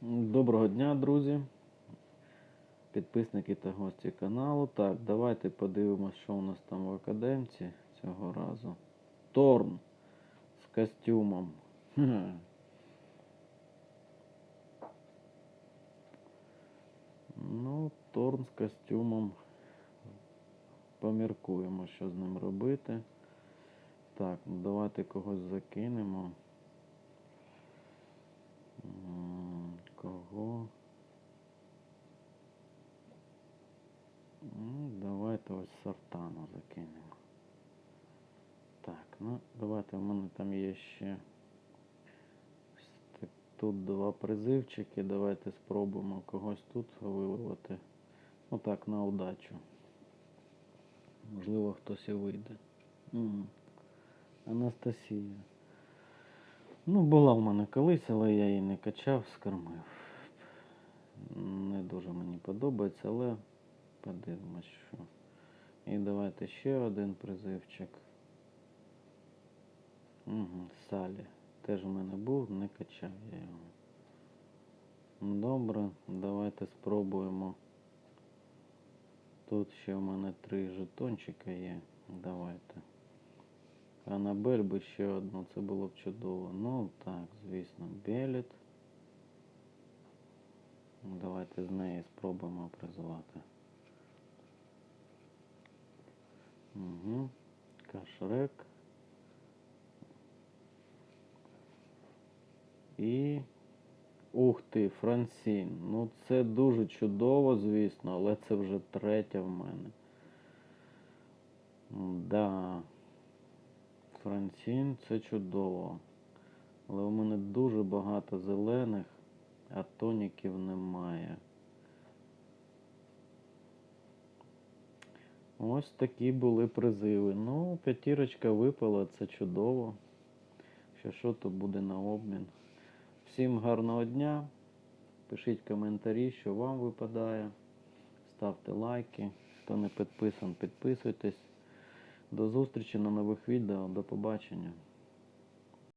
Доброго дня, друзі, підписники та гості каналу. Так, давайте подивимось, що у нас там в академці цього разу. Торн з костюмом. Ну, Торн з костюмом. Поміркуємо, що з ним робити. Так, ну давайте когось закинемо. М, Кого? Ну, давайте ось Сартану закинемо. Так, ну давайте в мене там є ще. Тут два призивчики. Давайте спробуємо когось тут виливати. Ну так, на удачу. Можливо, хтось і вийде. М, Анастасія. Ну, була в мене колись, але я її не качав, скормив. Не дуже мені подобається, але подивимось, що. І давайте ще один призивчик. Угу, Салі. Теж в мене був, не качав я його. Добре, давайте спробуємо. Тут ще в мене три жетончика є. Давайте. Анабель би ще одну, це було б чудово. Ну так, звісно, Беліт. Давайте з неї спробуємо призвати. Угу. Кашрек. І. Ух ти, Франсін. Ну це дуже чудово, звісно, але це вже третя в мене. Да. Франсін це чудово. Але у мене дуже багато зелених, а тоніків немає. Ось такі були призиви. Ну, п'ятірочка випала, це чудово. Що що то буде на обмін. Всім гарного дня. Пишіть коментарі, що вам випадає. Ставте лайки. Хто не підписан, підписуйтесь. До зустрічі на нових відео. До побачення.